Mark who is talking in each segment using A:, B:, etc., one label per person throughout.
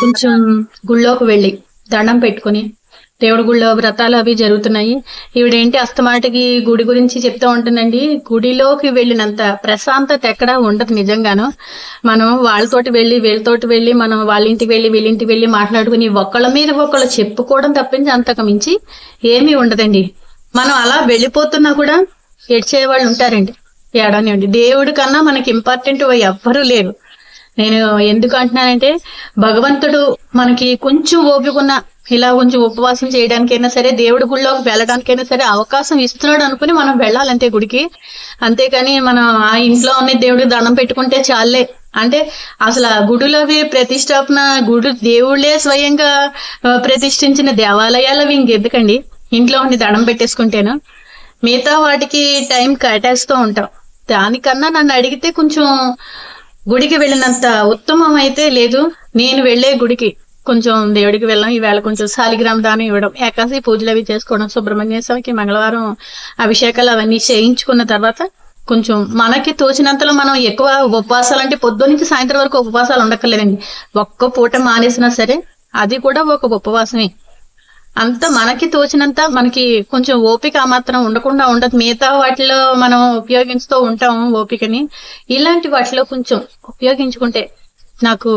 A: కొంచెం గుళ్ళోకి వెళ్ళి దండం పెట్టుకుని దేవుడి గుళ్ళో వ్రతాలు అవి జరుగుతున్నాయి. ఈవిడేంటి అస్తమాటికి గుడి గురించి చెప్తూ ఉంటుందండి. గుడిలోకి వెళ్ళినంత ప్రశాంతత ఎక్కడా ఉండదు నిజంగాను. మనం వాళ్ళతోటి వెళ్ళి వీళ్ళతోటి వెళ్ళి మనం వాళ్ళ ఇంటికి వెళ్ళి వీళ్ళ ఇంటికి వెళ్ళి మాట్లాడుకుని ఒకళ్ళ మీద ఒకళ్ళు చెప్పుకోవడం తప్పించి అంతకు మించి ఏమీ ఉండదండి. మనం అలా వెళ్ళిపోతున్నా కూడా ఏడ్చే వాళ్ళు ఉంటారండి. ఏడనివ్వండి దేవుడి కన్నా మనకి ఇంపార్టెంట్ ఎవ్వరూ లేరు. నేను ఎందుకు అంటున్నానంటే భగవంతుడు మనకి కొంచెం ఓపికన్న ఇలా కొంచెం ఉపవాసం చేయడానికైనా సరే దేవుడి గుళ్ళోకి వెళ్ళడానికైనా సరే అవకాశం ఇస్తున్నాడు అనుకుని మనం వెళ్ళాలంతే గుడికి. అంతేకాని మనం ఆ ఇంట్లో ఉన్న దేవుడికి దండం పెట్టుకుంటే చాలే అంటే అసలు ఆ గుడులవి ప్రతిష్టాపన గుడి దేవుళ్ళే స్వయంగా ప్రతిష్ఠించిన దేవాలయాలు అవి ఇంకెందుకండి? ఇంట్లో ఉండి దండం పెట్టేసుకుంటేను? మిగతా వాటికి టైం కట్టేస్తూ ఉంటాం. దానికన్నా నన్ను అడిగితే కొంచెం గుడికి వెళ్ళినంత ఉత్తమం అయితే లేదు. నేను వెళ్ళే గుడికి కొంచెం దేవుడికి వెళ్ళాం ఈవేళ కొంచెం శాలిగ్రామ దానం ఇవ్వడం ఏకాశి పూజలు అవి చేసుకోవడం సుబ్రహ్మణ్య స్వామికి మంగళవారం అభిషేకాలు అవన్నీ చేయించుకున్న తర్వాత కొంచెం మనకి తోచినంతలో మనం ఎక్కువ ఉపవాసాలు అంటే పొద్దు నుంచి సాయంత్రం వరకు ఉపవాసాలు ఉండక్కర్లేదండి. ఒక్క పూట మానేసినా సరే అది కూడా ఒక ఉపవాసమే. అంత మనకి తోచినంత మనకి కొంచెం ఓపిక మాత్రం ఉండకుండా ఉండదు. మిగతా వాటిలో మనం ఉపయోగిస్తూ ఉంటాం ఓపికని. ఇలాంటి వాటిలో కొంచెం ఉపయోగించుకుంటే నాకు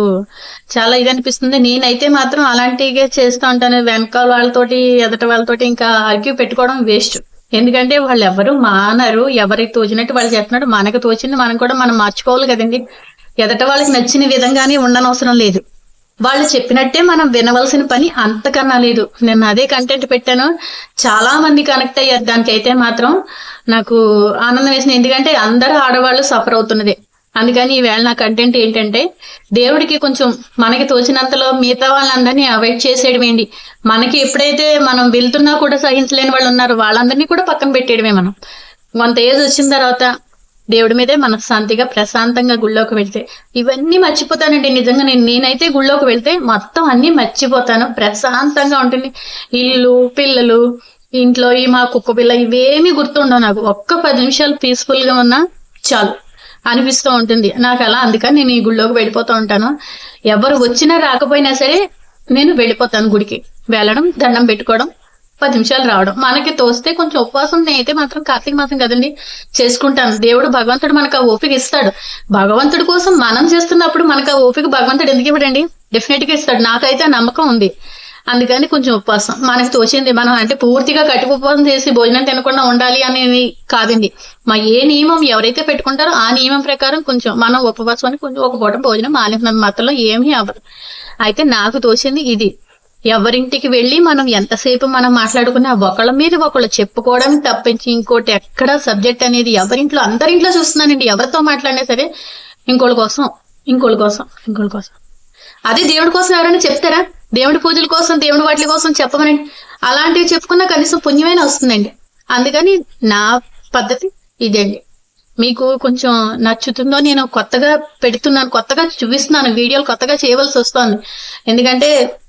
A: చాలా ఇది అనిపిస్తుంది. నేనైతే మాత్రం అలాంటిగా చేస్తూ ఉంటాను. వెనకాల వాళ్ళతోటి ఎదట వాళ్ళతోటి ఇంకా ఆర్గ్యూ పెట్టుకోవడం వేస్ట్. ఎందుకంటే వాళ్ళు ఎవరు మానరు. ఎవరికి తోచినట్టు వాళ్ళు చేస్తున్నట్టు మనకు తోచింది మనం కూడా మనం మార్చుకోవాలి కదండి. ఎదట వాళ్ళకి నచ్చిన విధంగానే ఉండనవసరం లేదు. వాళ్ళు చెప్పినట్టే మనం వినవలసిన పని అంతకన్నా లేదు. నేను అదే కంటెంట్ పెట్టాను. చాలా మంది కనెక్ట్ అయ్యారు. దానికైతే మాత్రం నాకు ఆనందం వేసింది. ఎందుకంటే అందరూ ఆడవాళ్ళు సఫర్ అవుతున్నదే. అందుకని ఈవేళ నా కంటెంట్ ఏంటంటే దేవుడికి కొంచెం మనకి తోచినంతలో మిగతా వాళ్ళందరినీ అవాయిడ్ చేసేయడమేంటి మనకి ఎప్పుడైతే మనం వెళ్తున్నా కూడా సహించలేని వాళ్ళు ఉన్నారు వాళ్ళందరినీ కూడా పక్కన పెట్టేయడమే మనం. కొంత ఏజ్ వచ్చిన తర్వాత దేవుడి మీదే మనశ్శాంతిగా ప్రశాంతంగా గుళ్ళోకి వెళ్తే. ఇవన్నీ మర్చిపోతానండి. నిజంగా నేను నేనైతే గుళ్ళోకి వెళ్తే మొత్తం అన్ని మర్చిపోతాను. ప్రశాంతంగా ఉంటుంది. ఇల్లు పిల్లలు ఇంట్లో ఈ మా కుక్క పిల్ల ఇవేమీ గుర్తుండవు నాకు. ఒక్క పది నిమిషాలు పీస్ఫుల్గా ఉన్నా చాలు. అనిపిస్తూ ఉంటుంది. నాకు అలా అందుకని నేను ఈ గుళ్ళోకి వెళ్ళిపోతూ ఉంటాను. ఎవరు వచ్చినా రాకపోయినా సరే నేను వెళ్ళిపోతాను గుడికి. వెళ్ళడం దండం పెట్టుకోవడం పది నిమిషాలు రావడం. మనకి తోస్తే కొంచెం ఉపవాసం అయితే మాత్రం కార్తీక మాసం కదండి చేసుకుంటాను. దేవుడు భగవంతుడు మనకు ఆ ఓపిక ఇస్తాడు. భగవంతుడి కోసం మనం చేస్తున్నప్పుడు మనకు ఆ ఓపిక భగవంతుడు ఎందుకు ఇవ్వడండి? డెఫినెట్గా ఇస్తాడు. నాకైతే నమ్మకం ఉంది. అందుకని కొంచెం ఉపవాసం. మనకి తోచింది మనం అంటే పూర్తిగా కట్టి ఉపవాసం చేసి భోజనం తినకుండా ఉండాలి అనేది కాదండి. మా ఏ నియమం ఎవరైతే పెట్టుకుంటారో ఆ నియమం ప్రకారం కొంచెం మనం ఉపవాసం కొంచెం ఒక పూట భోజనం మానేసినంత మాత్రంలో ఏమీ అవ్వదు. అయితే నాకు తోచింది ఇది. ఎవరింటికి వెళ్ళి మనం ఎంతసేపు మనం మాట్లాడుకున్నా ఒకళ్ళ మీద ఒకళ్ళు చెప్పుకోవడం తప్పించి ఇంకోటి ఎక్కడ సబ్జెక్ట్ అనేది ఎవరింట్లో అందరింట్లో చూస్తున్నానండి. ఎవరితో మాట్లాడినా సరే ఇంకోళ్ళ కోసం ఇంకోళ్ళ కోసం ఇంకోళ్ళ కోసం. అదే దేవుడి కోసం ఎవరైనా చెప్తారా? దేవుడి పూజల కోసం దేవుడి వాటి కోసం చెప్పమనండి. అలాంటివి చెప్పుకున్నా కనీసం పుణ్యమైన వస్తుందండి. అందుకని నా పద్ధతి ఇదేండి మీకు కొంచెం నచ్చుతుందో నేను కొత్తగా పెడుతున్నాను కొత్తగా చూపిస్తున్నాను వీడియోలు కొత్తగా చేయవలసి వస్తుంది. ఎందుకంటే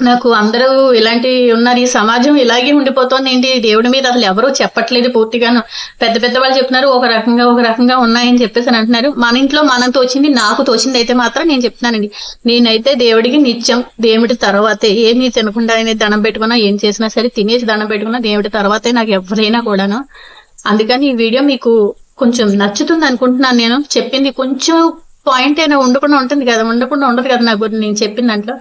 A: నాకు అందరూ ఇలాంటి ఉన్నారు. ఈ సమాజం ఇలాగే ఉండిపోతుంది ఏంటి? దేవుడి మీద అసలు ఎవరూ చెప్పట్లేదు పూర్తిగాను. పెద్ద పెద్ద వాళ్ళు చెప్తున్నారు ఒక రకంగా ఒక రకంగా ఉన్నాయని చెప్పేసి అని అంటున్నారు. మన ఇంట్లో మనం తోచింది నాకు తోచింది అయితే మాత్రం నేను చెప్తున్నానండి. నేనైతే దేవుడికి నిత్యం దేవుడి తర్వాతే ఏమి తినకుండా అనేది దండం పెట్టుకున్నా ఏం చేసినా సరే తినేసి దండం పెట్టుకున్నా దేవుడి తర్వాతే నాకు ఎవరైనా కూడాను. అందుకని ఈ వీడియో మీకు కొంచెం నచ్చుతుంది అనుకుంటున్నాను నేను. చెప్పింది కొంచెం పాయింట్ అయినా ఉండకుండా ఉంటుంది కదా ఉండకుండా ఉండదు కదా నా గురించి నేను చెప్పిన దాంట్లో.